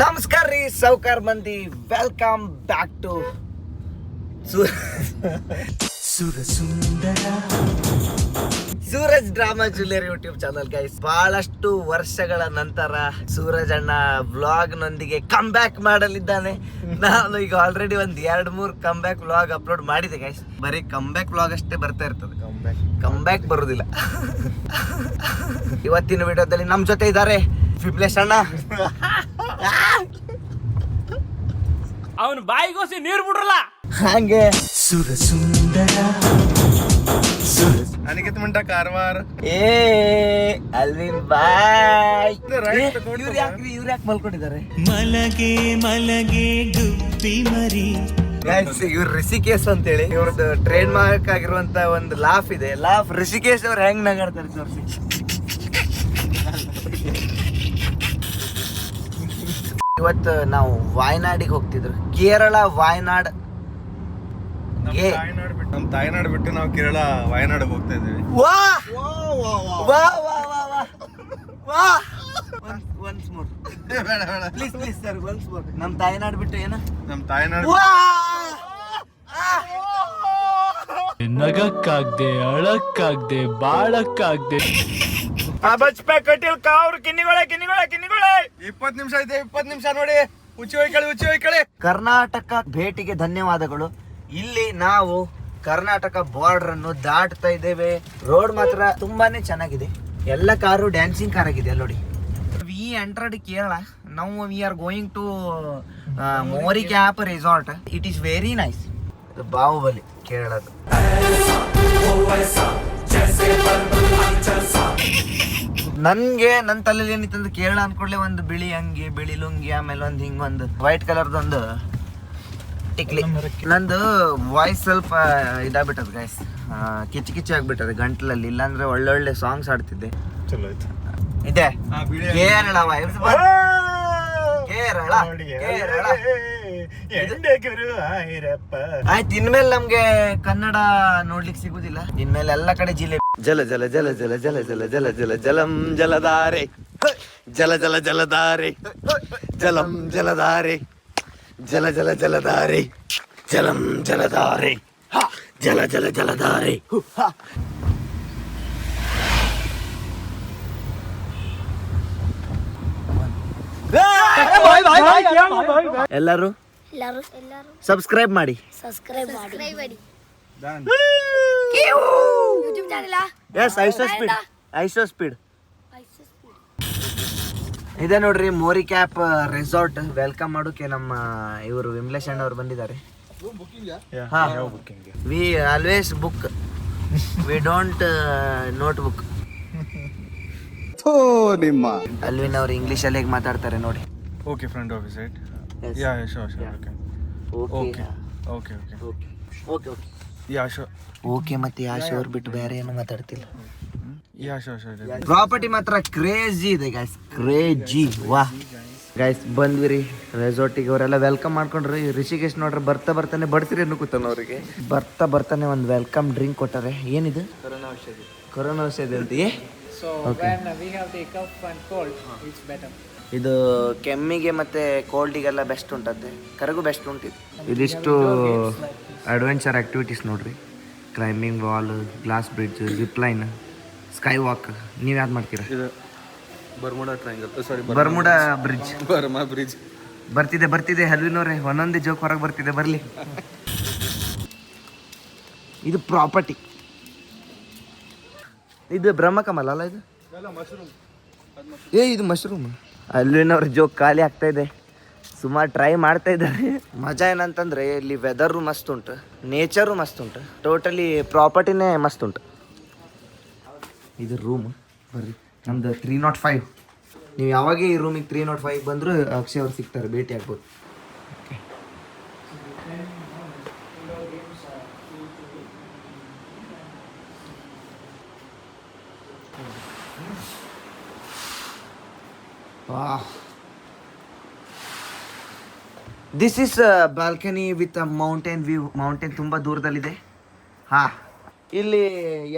ನಮಸ್ಕಾರ ರೀ ಸೌಕಾರ್ ಮಂದಿ. Welcome back to Suraj drama jewellery YouTube channel guys ಬಹಳಷ್ಟು ವರ್ಷಗಳ ನಂತರ ಸೂರಜ್ ಅಣ್ಣ ವ್ಲಾಗ್ ನೊಂದಿಗೆ ಕಮ್ ಬ್ಯಾಕ್ ಮಾಡಲಿದ್ದಾನೆ. ನಾನು ಈಗ ಆಲ್ರೆಡಿ ಒಂದ್ ಎರಡ್ ಮೂರ್ ಕಮ್ ಬ್ಯಾಕ್ ವ್ಲಾಗ್ ಅಪ್ಲೋಡ್ ಮಾಡಿದೆ ಗೈಸ್ ಬರೀ ಕಮ್ ಬ್ಯಾಕ್ ವ್ಲಾಗ್ ಅಷ್ಟೇ ಬರ್ತಾ ಇರ್ತದೆ. ಕಮ್ ಬ್ಯಾಕ್ ಬರುದಿಲ್ಲ. ಇವತ್ತಿನ ವಿಡಿಯೋದಲ್ಲಿ ನಮ್ ಜೊತೆ ಇದ್ದಾರೆ ವಿಪ್ಲೇಶ್ ಅಣ್ಣ. ಅವನ್ ಬಾಯಿಗೋಸಿ ನೀರ್ ಬಿಡ್ರಲ್ಲ. ಹಂಗೆ. ಅನಿಕೆತ್ ಸುಂದರ ಕಾರವಾರ. ಏ ಅಲ್ಲಿ ಬಾಯ್. ಇವ್ರು ಯಾಕ್ರಿ ಇವ್ರು ಯಾಕೆ ಮಲ್ಕೊಂಡಿದ್ದಾರೆ? ಮಲಗೆ ಮಲಗೆ ಗುಬ್ಬಿ ಮರಿ. ಗೈಸ್ ಇವ್ರು ರಿಷಿಕೇಶ್ ಅಂತೇಳಿ. ಇವ್ರದ್ದು ಟ್ರೇಡ್ ಮಾರ್ಕ್ ಆಗಿರುವಂತ ಒಂದು ಲಾಫ್ ಇದೆ. ಲಾಫ್ ರಿಷಿಕೇಶ್ ಅವ್ರು ಹೆಂಗ್ ನಗಾಡ್ತಾರೆ ತೋರಿಸಿ. ಇವತ್ತು ನಾವು ವಾಯ್ನಾಡಿಗೆ ಹೋಗ್ತಿದ್ರು. ಕೇರಳ ವಾಯ್ನಾಡ್. ನಮ್ಮ. ತಾಯ್ನಾಡ್ ಬಿಟ್ಟು ನಮ್ ತಾಯ್ನಾಡ್ ಬಿಟ್ಟು ನಾವು ಕೇರಳ ವಾಯ್ನಾಡಿಗೆ ಹೋಗ್ತಾ ಇದ್ದೀವಿ. ವಾ! ವಾ ವಾ ವಾ. ವಾ ವಾ once more please please sir once more ನಮ್ಮ ತಾಯ್ನಾಡು ಬಿಟ್ಟು ಏನ? ನಮ್ಮ ತಾಯ್ನಾಡ್ ನಗಕ್ಕಾಗ್ದೆ ಅಳಕ್ಕಾಗ್ದೆ ಬಾಳಕ್ಕಾಗ್ದೆ. ಬಚ್ಪೆ ಕಟೀಲ್ ಕಾವ್ರು ಕಿನ್ನಿಗೊಳೆ ಕಿನ್ನಿಗೊಳೆ ಕಿನ್ನಿಗೊಳೆ. ಇಪ್ಪತ್ ನಿಮಿಷ ಐತೆ ಇಪ್ಪತ್ ನಿಮಿಷ ನೋಡಿ. ಉಚ್ಚಿ ಹೋಯ್ಕಳಿ ಉಚ್ಚಿ ಹೋಯ್ಕಳಿ. ಕರ್ನಾಟಕ ಭೇಟಿಗೆ ಧನ್ಯವಾದಗಳು. ಇಲ್ಲಿ ನಾವು ಕರ್ನಾಟಕ ಬಾರ್ಡರ್ ಅನ್ನು ದಾಟ್ತಾ ಇದ್ದೇವೆ. ರೋಡ್ ಮಾತ್ರ ತುಂಬಾನೇ ಚೆನ್ನಾಗಿದೆ. ಎಲ್ಲ ಕಾರು ಡ್ಯಾನ್ಸಿಂಗ್ ಕಾರ್ ಆಗಿದೆ ನೋಡಿ. We entered Kerala. ನಾವು we are going to Morickap resort it is very nice Baahubali ಕೇರಳದ ನನ್ಗೆ ನನ್ನ ತಲೆಯಲ್ಲಿ ಏನಿತ್ತಂದ್ರೆ ಕೇರಳ ಅನ್ಕೊಡ್ಲೆ ಒಂದು ಬಿಳಿ ಅಂಗಿ ಬಿಳಿ ಲುಂಗಿ ಆಮೇಲೆ ಒಂದು ಹಿಂಗ್ ಒಂದು ವೈಟ್ ಕಲರ್ದೊಂದು ಟಿಕ್ಲಿ. ನಂದು ವಾಯ್ಸ್ ಸ್ವಲ್ಪ ಇದಾಗ್ಬಿಟ್ಟದ ಗೈಸ್ ಕಿಚಿ ಕಿಚ್ಚಿ ಆಗ್ಬಿಟ್ಟದೆ ಗಂಟ್ಲಲ್ಲಿ ಇಲ್ಲಾಂದ್ರೆ ಒಳ್ಳೊಳ್ಳೆ ಸಾಂಗ್ಸ್ ಆಡ್ತಿದ್ದೆ ಚಲೋ ಇದೆ. ಕೇರಳ. ಕೇರಳ ಕೇರಳ. ಆಯ್ತು ಇನ್ಮೇಲೆ ನಮ್ಗೆ ಕನ್ನಡ ನೋಡ್ಲಿಕ್ಕೆ ಸಿಗುದಿಲ್ಲ. ಇನ್ಮೇಲೆ ಎಲ್ಲ ಕಡೆ ಜಿಲ್ಲೆ ಜಲ ಜಲ ಜಲ ಜಲ ಜಲ ಜಲ ಜಲ ಜಲ ಜಲಂ ಜಲಧಾರೆ ಜಲ ಜಲ ಜಲಧಾರೆ ಜಲಂ ಜಲಧಾರೆ ಜಲ ಜಲ ಜಲಧಾರೆ ಜಲಂ ಜಲಧಾರೆ ಹ, ಜಲ ಜಲ ಜಲಧಾರೆ ಹು, ಹ. ಎಲ್ಲರೂ ಎಲ್ಲರೂ ಎಲ್ಲರೂ ಸಬ್ಸ್ಕ್ರೈಬ್ ಮಾಡಿ ಸಬ್ಸ್ಕ್ರೈಬ್ ಮಾಡಿ Done. YouTube channel S ISO speed ISO speed ಇದೆ ನೋಡ್ರಿ ಮೋರಿ ಕ್ಯಾಪ್ ರೆಸಾರ್ಟ್ ವೆಲ್ಕಮ್ ಮಾಡೋಕೆ ನಮ್ಮ ಇವರು ವಿಮಲೇಶ್ ಅಣ್ಣ ಅವ್ರು ಬಂದಿದ್ದಾರೆ. We always book we don't note book Alvin ಅವ್ರು ಇಂಗ್ಲಿಷ್ ಅಲ್ಲಿ ಹೇಗೆ ಮಾತಾಡ್ತಾರೆ ನೋಡಿ. Okay friend office right ya sure sure okay okay okay okay okay okay ya sure okay ಮತ್ತೆ ಯಾಶೋ ಅವ್ರು ಬಿಟ್ಟು ಬೇರೆ ಏನು ಮಾತಾಡ್ತಿಲ್ಲ. ಯಾಶೋ ಪ್ರಾಪರ್ಟಿ ಮಾತ್ರ ಕ್ರೇಜಿ ಇದೆ ಗೈಸ್ ಕ್ರೇಜಿ ವಾ. ಗೈಸ್ ಬಂದ್ವಿ ರೀ ರೆಸಾರ್ಟಿಗೆ ಅವರೆಲ್ಲ ವೆಲ್ಕಮ್ ಮಾಡ್ಕೊಂಡ್ರಿ. ರಿಷಿಕೇಶ್ ನೋಡ್ರಿ ಬರ್ತಾ ಬರ್ತಾನೆ ಬಡ್ಸಿರಿ ಕೂತಾನ ಅವರಿಗೆ. ಬರ್ತಾ ಬರ್ತಾನೆ ಒಂದು ವೆಲ್ಕಮ್ ಡ್ರಿಂಕ್ ಕೊಟ್ಟಾರೆ. ಏನಿದು? ಕೊರೋನಾ ಔಷಧಿ. ಕೊರೋನಾ ಔಷಧಿ ಅಂತ ಇಟ್ಸ್ Okay. ಇದು ಕೆಮ್ಮಿಗೆ ಮತ್ತೆ ಕೋಲ್ಡಿಗೆಲ್ಲ ಬೆಸ್ಟ್ ಉಂಟಂತೆ. ಕರಗು ಬೆಸ್ಟ್ ಉಂಟು ಇದಿಷ್ಟು ಅಡ್ವೆಂಚರ್ ಆಕ್ಟಿವಿಟೀಸ್ ನೋಡ್ರಿ. Climbing wall glass bridge zip line sky walk ನೀವು ಯಾವ್ದು ಮಾಡ್ತೀರಾ? ಇದು Bermuda triangle sorry Bermuda bridge Burma bridge ಬರ್ತಿದೆ ಬರ್ತಿದೆ ಹಲ್ವಿನವ್ರೆ. ಒಂದೊಂದೇ ಜೋಕ್ ಹೊರಗೆ ಬರ್ತಿದೆ ಬರಲಿ. ಇದು ಪ್ರಾಪರ್ಟಿ ಇದು ಬ್ರಹ್ಮಕಮಲ ಅಲ್ಲ ಇದು? ಏ ಇದು ಮಶ್ರೂಮ್ ಅಲ್ಲಿನವ್ರ ಜೋಕ್ ಖಾಲಿ ಆಗ್ತಾ ಇದೆ. ಸುಮಾರು ಟ್ರೈ ಮಾಡ್ತಾ ಇದ್ದಾರೆ. ಮಜಾ ಏನಂತಂದ್ರೆ ಇಲ್ಲಿ ವೆದರು ಮಸ್ತ್ ಉಂಟು ನೇಚರು ಮಸ್ತ್ ಉಂಟು ಟೋಟಲಿ ಪ್ರಾಪರ್ಟಿನೇ ಮಸ್ತ್ ಉಂಟು. ಇದು ರೂಮ್ ಬರ್ರಿ ನಮ್ದು ತ್ರೀ ನಾಟ್ ಫೈವ್ ನೀವು ಯಾವಾಗ ಈ ರೂಮಿಗೆ ತ್ರೀ ನಾಟ್ ಫೈವ್ ಬಂದರೂ ಅಕ್ಷಯ್ ಅವ್ರು ಸಿಗ್ತಾರೆ ಭೇಟಿ ಆಗ್ಬೋದು. This is balcony with a mountain view mountain ತುಂಬ ದೂರದಲ್ಲಿದೆ. ಹಾ. ಇಲ್ಲಿ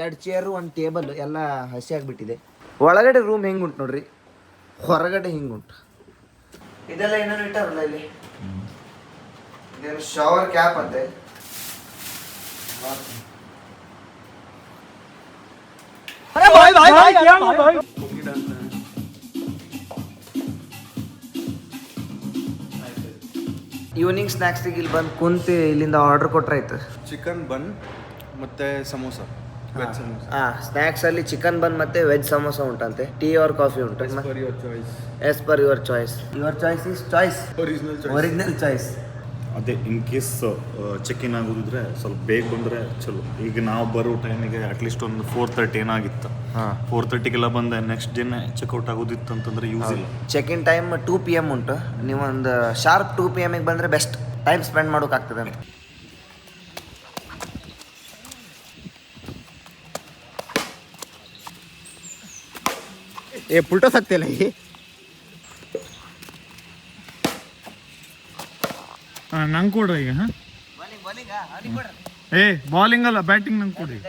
ಎರಡು ಚೇರು ಒಂದು ಟೇಬಲ್ ಎಲ್ಲ ಹಸಿ ಆಗಿಬಿಟ್ಟಿದೆ. ಒಳಗಡೆ ರೂಮ್ ಹೆಂಗುಂಟು ನೋಡ್ರಿ? ಹೊರಗಡೆ ಹಿಂಗುಂಟು? ಇದೆಲ್ಲ ಏನೇನು ಇಟ್ಟಾರಲ್ಲ ಇಲ್ಲಿ? ಇದೇನು ಶವರ್ ಕ್ಯಾಪ್ ಅಂತೆ? ಈವ್ನಿಂಗ್ ಸ್ನ್ಯಾಕ್ಸಿಗೆ ಇಲ್ಲಿ ಬಂದು ಕುಂತು ಇಲ್ಲಿಂದ ಆರ್ಡರ್ ಕೊಟ್ರಾಯ್ತು ಚಿಕನ್ ಬನ್ ಮತ್ತೆ ಸಮೋಸ ವೆಜ್ ಸಮೋಸ. ಹಾಂ ಸ್ನ್ಯಾಕ್ಸ್ ಅಲ್ಲಿ ಚಿಕನ್ ಬನ್ ಮತ್ತೆ ವೆಜ್ ಸಮೋಸ ಉಂಟಂತೆ. ಟೀ ಆರ್ ಕಾಫಿ ಉಂಟು. Your choice as per your choice your choice is choice original choice ಅದೇ ಇನ್ ಕೇಸ್ ಚೆಕ್ ಇನ್ ಆಗೋದಿದ್ರೆ ಸ್ವಲ್ಪ ಬೇಗ ಬಂದ್ರೆ ಚಲೋ. ಈಗ ನಾವು ಬರೋ ಟೈಮಿಗೆ ಅಟ್ಲೀಸ್ಟ್ ಒಂದು ಫೋರ್ ತರ್ಟಿ ಏನಾಗಿತ್ತು. ಫೋರ್ ತರ್ಟಿಗೆಲ್ಲ ಬಂದೆ ನೆಕ್ಸ್ಟ್ ಡೇನೆ ಚೆಕ್ಔಟ್ ಆಗೋದಿತ್ತು ಅಂತಂದ್ರೆ ಯೂಸ್ ಇಲ್ಲ. Check in time two P M ಉಂಟು. ನೀವು ಒಂದು ಶಾರ್ಪ್ ಟೂ ಪಿ ಎಮ್ಗೆ ಬಂದರೆ ಬೆಸ್ಟ್ ಟೈಮ್ ಸ್ಪೆಂಡ್ ಮಾಡೋಕ್ಕಾಗ್ತದೆ ಅಂತ. ಏ ಪುಲ್ಟೋ ಸಾಕ್ತಿಲ್ಲ ಈ? ನಂಗೆ ಕೊಡ ಈಗ ಏ ಬಾಲಿಂಗ್ ಅಲ್ಲ ಬ್ಯಾಟಿಂಗ್ ನಂಗೆ ಕೊಡಿ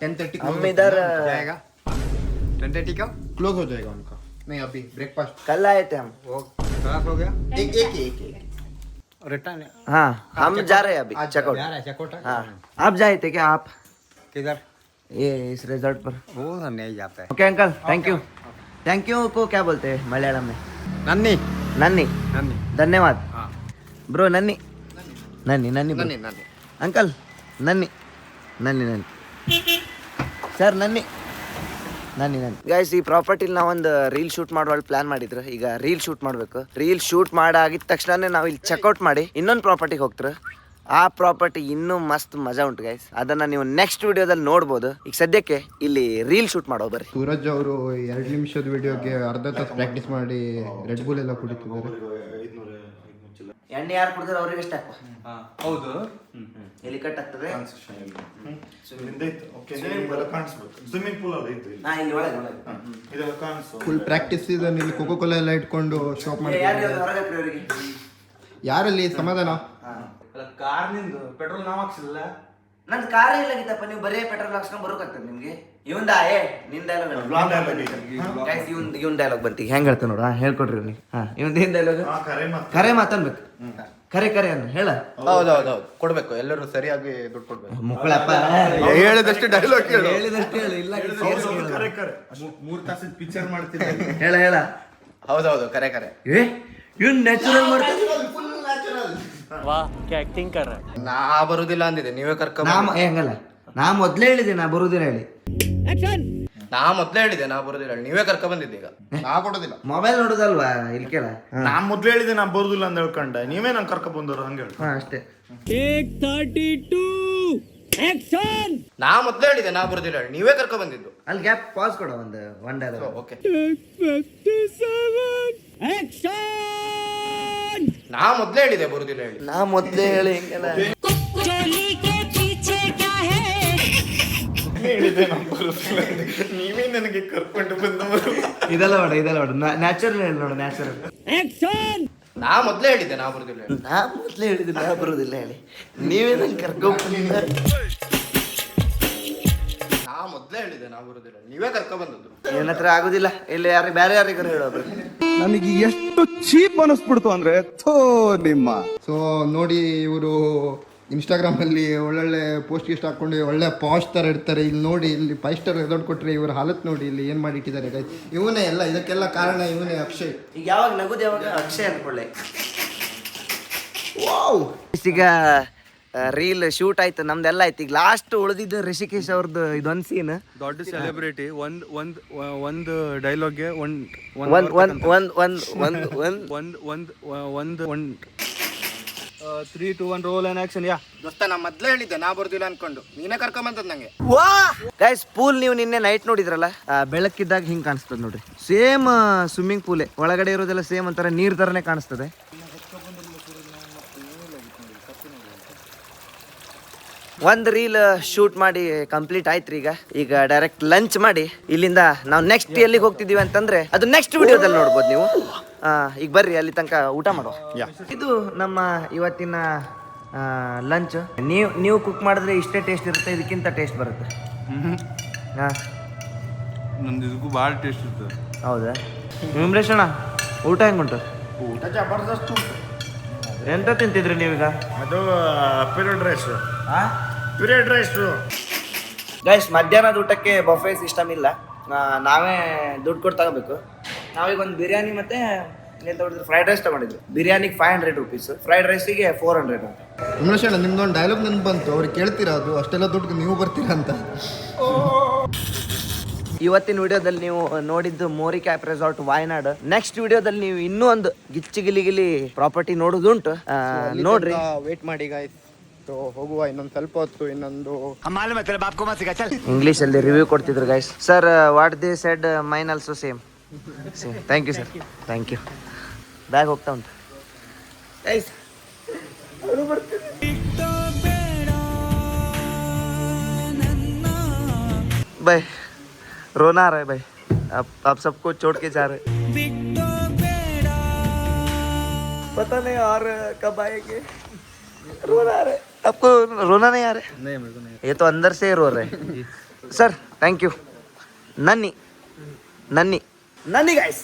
टेन थर्टी हम इधर जाएगा टेन थर्टी का क्लोज हो जाएगा उनका नहीं अभी ब्रेकफास्ट कल आए थे हम वो खराब हो गया एक एक ही, एक एक रिटर्न हाँ हम जा रहे हैं अभी चेकआउट जा रहा है चेकआउट हाँ आप जाए थे क्या आप किधर ये इस रिजल्ट पर वो नहीं जाता है okay uncle thank you thank you को क्या बोलते हैं मलयालम में नन्नी नन्नी नन्नी धन्यवाद हाँ ಬ್ರೋ ನನ್ನಿ ನನ್ನಿ ನನ್ನಿ bro. नन्नी नन्नी ಅಂಕಲ್ ನನ್ನಿ ನನ್ನಿ ನನ್ನಿ ಸರ್ ನನ್ನಿ ನನ್ನಿ ನನ್ನಿ ಗೈಸ್ ಈ ಪ್ರಾಪರ್ಟಿಲಿ ನಾವೊಂದು ರೀಲ್ ಶೂಟ್ ಮಾಡುವ ಪ್ಲಾನ್ ಮಾಡಿದ್ರು ಈಗ ರೀಲ್ ಶೂಟ್ ಮಾಡಬೇಕು ರೀಲ್ ಶೂಟ್ ಮಾಡಾಗಿದ ತಕ್ಷಣ ನಾವು ಇಲ್ಲಿ ಚೆಕ್ಔಟ್ ಮಾಡಿ ಇನ್ನೊಂದು ಪ್ರಾಪರ್ಟಿಗೆ ಹೋಗ್ತಾರೆ ಆ ಪ್ರಾಪರ್ಟಿ ಇನ್ನೂ ಮಸ್ತ್ ಮಜಾ ಉಂಟು ಗೈಸ್ ಅದನ್ನ ನೀವು ನೆಕ್ಸ್ಟ್ ವಿಡಿಯೋದಲ್ಲಿ ನೋಡ್ಬೋದು. ಈಗ ಸದ್ಯಕ್ಕೆ ಇಲ್ಲಿ ರೀಲ್ ಶೂಟ್ ಮಾಡೋ ಬರ್ರಿ ಸೂರಜ್ ಅವರು ಎರಡು ನಿಮಿಷದ ವಿಡಿಯೋಗೆ ಅರ್ಧ ತಾಸು ಪ್ರಾಕ್ಟೀಸ್ ಮಾಡಿ ರೆಡ್ ಬುಲ್ ಎಲ್ಲ ಕುಡಿತಿದ್ದಾರೆ. ಎಣ್ಣೆ ಯಾರು ಕುಡಿದ್ರೆ ಅವ್ರಿಗೆ ಎಷ್ಟು ಹಾಕುವ ಹೌದು. ಎಲ್ಲಿ ಕಟ್ ಆಗ್ತದೆ? ಸ್ವಿಮ್ಮಿಂಗ್ ಪೂಲ್ ಅಲ್ಲಿ ಇತ್ತು ಇಲ್ಲಿ. ಒಳಗೆ ಒಳಗೆ. ಇದೆಲ್ಲ ಕಾಣಿಸು. ಫುಲ್ ಪ್ರಾಕ್ಟೀಸ್ ಇದನ್ನ ಇಲ್ಲಿ ಕೋಕೋ ಕೋಲಾ ಎಲ್ಲ ಇಟ್ಕೊಂಡು ಶಾಪ್ ಮಾಡಿ ಯಾರಲ್ಲಿ? ಸಮಾಧಾನ? ಅಲ್ಲ ಕಾರ್ ನಿಂದು ಪೆಟ್ರೋಲ್ ನಾವು ಹಾಕ್ಸಿಲ್ಲ ನನ್ ಕಾರ್ ಇಲ್ಲಾಗಿತ್ತಪ್ಪ ನೀವು ಬರೀ ಪೆಟ್ರೋಲ್ ಹಾಕ್ಸ್ಕೊಂಡ್ ಬರೋಕಾಗ್ತದೆ ನಿಮ್ಗೆ? ಇವಂದ ಏ ನಿನ್ ಡೈಲಾಗ್ ಇವನ್ ಇವನ್ ಡೈಲಾಗ್ ಬಂತಿ. ಹೆಂಗ್ ಹೇಳ್ತಾನೆ ನೋಡ ಹೇಳ್ಕೊಡ್ರಿ ಇವ್ನಿಗೆ. ಹಾ ಇವನ್ ಏನ್ ಡೈಲಾಗ್ ಕರೆ ಮಾತನ್ಬೇಕು ಕರೆ ಕರೆ ಅನ್ನ ಹೇಳ. ಹೌದು ಹೌದು ಹೌದು ಕೊಡ್ಬೇಕು ಎಲ್ಲರೂ ಸರಿಯಾಗಿ ದುಡ್ಡು ಕೊಡ್ಬೇಕು. ಮುಕ್ಕಳಪ್ಪ ಹೇಳಿದಷ್ಟು ಡೈಲಾಗ್ ಹೇಳು. ಹೇಳಿದಷ್ಟು ಹೇಳು ಇಲ್ಲ ಸೇರ್ಸಿ ಕರೆ ಕರೆ. ಮೂರ್ ತಾಸಿನ ಪಿಕ್ಚರ್ ಮಾಡ್ತೀನಿ. ಹೇಳ ಹೇಳ. ಹೌದೌದು ಕರೆ ಕರೆ. ಏ ಇವನ್ ನ್ಯಾಚುರಲ್ ಮಾಡ್ತಾನೆ ವಾಹ್ ಕ್ಯಾ ಆಕ್ಟಿಂಗ್ ನಾ ಬರುದಿಲ್ಲ ಅಂದಿದ್ದೆ ನೀವೇ ಕರ್ಕೊಂಡ್ ನಾ ಮ- ನಾ ಮೊದ್ಲೇ ಹೇಳಿದೆ ನಾ ಬರುದಿಲ್ಲ ಹೇಳಿ. ನಾ ಮೊದ್ಲೇ ಹೇಳಿದೆ ನಾ ಬರುದಿಲ್ಲ ಹೇಳಿ. ನೀವೇ ಕರ್ಕೊ ಬಂದಿದ್ದೆ ಈಗ. ನಾ ಕೊಡೋದಿಲ್ಲ. ಮೊಬೈಲ್ ನೋಡುದಲ್ವಾ ಇಲ್ಲಿ ಕೇಳ. ನಾ ಮೊದ್ಲು ಹೇಳಿದೆ ನಾ ಬರುದಿಲ್ಲ ಅಂತ ಹೇಳ್ಕೊಂಡೆ. ನೀವೇ ನಂಗೆ ಕರ್ಕ ಬಂದರು ಹಂಗೆ ಹೇಳಿ ಹಾ ಅಷ್ಟೇ. ನಾ ಮೊದ್ಲೇ ಹೇಳಿದೆ ನಾ ಬರುದಿಲ್ಲ ಹೇಳಿ. ನೀವೇ ಕರ್ಕೊ ಬಂದಿದ್ದು. ಅಲ್ಲಿ ಗ್ಯಾಪ್ ಪಾಸ್ ಕೊಡ ಒಂದು ಒನ್ ಡಾಲರ್ ಓಕೆ ನಾ ಮೊದಲೇ ಹೇಳಿದೆ ಬರುದಿಲ್ಲ ಹೇಳಿ. ನಾ ಮೊದಲೇ ಹೇಳಿ ಹಿಂಗೆಲ್ಲ. ಹೇಳಿದೆ ನಮ್ ಬರುದಿಲ್ಲ ಅಂತ. ನೀವೇ ನನಗೆ ಕರ್ಕೊಂಡು ಬಂದು ಇದೆಲ್ಲ ನೋಡ ಇದೆಲ್ಲ ನೋಡ ನ್ಯಾಚುರಲ್ ಹೇಳಿ ನೋಡ ನ್ಯಾಚುರಲ್ ನಾ ಮೊದಲೇ ಹೇಳಿದೆ ನಾ ಬರುದಿಲ್ಲ ಹೇಳಿ. ನಾ ಮೊದಲೇ ಹೇಳಿದೆ ನಾ ಬರೋದಿಲ್ಲ ಹೇಳಿ. ನೀವೇ ಕರ್ಕೊಂಡು ಕರ್ಕೊಂಡ್ಬಂದ ಮೊದ್ಲೇ ಹೇಳಿದೆ ನಾವು ಬರುದಿಲ್ಲ. ನೀವೇ ಕರ್ಕೊಂಡ್ ಬಂದದ್ದು ಹತ್ರ ಆಗುದಿಲ್ಲ. ಇಲ್ಲ ಯಾರು ಬೇರೆ ಯಾರಿಗಾರು ಹೇಳೋದು. ನನಗೆ ಎಷ್ಟು ಚೀಪ್ ಅನಿಸ್ಬಿಡ್ತು ಅಂದ್ರೆ ಥೋ ನಿಮ್ಮ. ಸೊ ನೋಡಿ ಇವರು ಇನ್ಸ್ಟಾಗ್ರಾಮಲ್ಲಿ ಒಳ್ಳೊಳ್ಳೆ ಪೋಸ್ಟ್ ಗಿಸ್ಟ್ ಹಾಕೊಂಡು ಒಳ್ಳೆ ಪಾಶ್ ಥರ ಇರ್ತಾರೆ ಇಲ್ಲಿ ನೋಡಿ ಇಲ್ಲಿ ಫೈವ್ ಸ್ಟಾರ್ ರೆಸಾರ್ಟ್ ಕೊಟ್ಟರೆ ಇವ್ರ ಹಾಲತ್ ನೋಡಿ ಇಲ್ಲಿ ಏನು ಮಾಡಿ ಇಟ್ಟಿದ್ದಾರೆ. ಇವನೇ ಎಲ್ಲ ಇದಕ್ಕೆಲ್ಲ ಕಾರಣ ಇವನೇ ಅಕ್ಷಯ್. ಈಗ ಯಾವಾಗ ನಗುದು ಯಾವಾಗ ಅಕ್ಷಯ್ ಅನ್ಕೊಳ್ಳಿ. ವಾವ್ ಈಗ ರೀಲ್ ಶೂಟ್ ಆಯ್ತು ನಮ್ದೆಲ್ಲ ಆಯ್ತು. ಈಗ ಲಾಸ್ಟ್ ಉಳಿದಿದ್ದು ರಿಷಿಕೇಶ್ ಅವ್ರದ್ದು ಇದೊಂದು ಸೀನ್ ದೊಡ್ಡ ಸೆಲೆಬ್ರಿಟಿ ಒಂದ್ ಒಂದ್ ಒಂದು ಡೈಲಾಗ್ಗೆ ಒಂದ್ ಒಂದ್ ಒಂದ್ ಒಂದ್ ಒಂದ್ ಒಂದ್ ಒಂದ್ ಒಂದ್. ಒಂದ್ ಒಂದ್ ಒಂದ್ three two one roll and action yeah. ದೋಸ್ತ ನಾ ಮೊದ್ಲೇ ಹೇಳಿದ್ದೆ ನಾ ಬರ್ದಿಲ್ಲ ಅನ್ಕೊಂಡು. ನೀನೇ ಕರ್ಕೊಂಡ್ ಬಂದದ್ ನಂಗೆ ಗೈಸ್ ಪೂಲ್ ನೀವು ನಿನ್ನೆ ನೈಟ್ ನೋಡಿದ್ರಲ್ಲ? ಆ, ಬೆಳಕಿದ್ದಾಗ ಹಿಂಗ್ ಕಾಣಿಸ್ತದೆ ನೋಡ್ರಿ. ಸೇಮ್ ಸ್ವಿಮ್ಮಿಂಗ್ ಪೂಲೆ ಒಳಗಡೆ ಇರೋದೆಲ್ಲ ಸೇಮ್ ಒಂಥರ ನೀರ್ ತರನೇ ಕಾಣಿಸ್ತದೆ. ಒಂದ್ ರೀಲ್ ಶೂಟ್ ಮಾಡಿ ಕಂಪ್ಲೀಟ್ ಆಯ್ತು ಈಗ. ಈಗ ಡೈರೆಕ್ಟ್ ಲಂಚ್ ಮಾಡಿ ಇಲ್ಲಿಂದ ನಾವು ನೆಕ್ಸ್ಟ್ ಎಲ್ಲಿಗೆ ಹೋಗ್ತಿದೀವಿ ಅಂತಂದ್ರೆ ಅದು ನೆಕ್ಸ್ಟ್ ವಿಡಿಯೋದಲ್ಲಿ ನೋಡ್ಬೋದು ನೀವು. ಈಗ ಬರ್ರಿ ಅಲ್ಲಿ ತನಕ ಊಟ ಮಾಡುವ. ಇದು ನಮ್ಮ ಇವತ್ತಿನ ಲಂಚ್ ನೀವು ನೀವು ಕುಕ್ ಮಾಡಿದ್ರೆ ಇಷ್ಟೇ ಟೇಸ್ಟ್ ಇರುತ್ತೆ ಇದಕ್ಕಿಂತ ಟೇಸ್ಟ್ ಬರುತ್ತೆ. ಹಾಂ ಇದಕ್ಕೂ ಭಾಳ ಟೇಸ್ಟ್ ಇರ್ತದೆ. ಹೌದಾ? ವಿಮ್ರೇಶ್ ಅಣ್ಣ ಊಟ ಹೆಂಗುಂಟು? ಊಟ ಜಬರ್ದಸ್ತ್ ಉಂಟು. ಎಂತ ತಿಂತಿದ್ರಿ ನೀವೀಗ? ಅದು period rice period rice guys ಮಧ್ಯಾಹ್ನದ ಊಟಕ್ಕೆ ಬಫೆ ಸಿಸ್ಟಮ್ ಇಲ್ಲ. ನಾವೇ ದುಡ್ಡು ಕೊಟ್ಟು ತಗೋಬೇಕು. ನಾವೀಗ ಒಂದು ಬಿರಿಯಾನಿ ಮತ್ತೆ ಎಂತ ಹೊಡೆದ್ರು ಫ್ರೈಡ್ ರೈಸ್ ತಗೊಂಡಿದ್ವಿ. ಬಿರಿಯಾನಿಗೆ ಫೈವ್ ಹಂಡ್ರೆಡ್ ರುಪೀಸ್ ಫ್ರೈಡ್ ರೈಸಿಗೆ ಫೋರ್ ಹಂಡ್ರೆಡ್ ಅಂತ. ಉಮೇಶ್ ಅಣ್ಣ ನಿಮ್ದೊಂದು ಡೈಲಾಗ್ ನೆನಪು ಬಂತು. ಅವ್ರಿಗೆ ಕೇಳ್ತೀರಾ ಅದು? ಅಷ್ಟೆಲ್ಲ ದುಡ್ಡು ನೀವು ಬರ್ತೀರಾ ಅಂತ. ಇವತ್ತಿನ ವಿಡಿಯೋದಲ್ಲಿ ನೀವು ನೋಡಿದ್ದು ಮೋರಿ ಕ್ಯಾಪ್ ರೆಸಾರ್ಟ್ ವಾಯನಾಡ್. ನೆಕ್ಸ್ಟ್ ವಿಡಿಯೋದಲ್ಲಿ ನೀವು ಇನ್ನೂ ಒಂದು ಗಿಚ್ಚಿ ಗಿಲಿ ಗಿಲಿ ಪ್ರಾಪರ್ಟಿ ನೋಡುದುಂಟು. ನೋಡ್ರಿ. ವೇಟ್ ಮಾಡಿ ಗಾಯ್ಸ್ ಸೊ ಹೋಗುವ ಇನ್ನೊಂದು ಸ್ವಲ್ಪ ಹೊತ್ತು ಇನ್ನೊಂದು ಇಂಗ್ಲೀಷ್ ಅಲ್ಲಿ ರಿವ್ಯೂ ಕೊಡ್ತಿದ್ರು guys sir what the said mine also same same thank you sir thank you bag ಹೋಗ್ತಾ ಉಂಟು ಗೈಸ್ भाई रोना आ रहा है भाई आप आप सबको छोड़ के जा रहे पता नहीं और कब आएंगे रोना आ रहा है आपको रोना नहीं आ रहा है? नहीं मेरे को नहीं ये तो अंदर से रो रहे हैं। सर थैंक यू नन्नी नन्नी नन्नी गाइस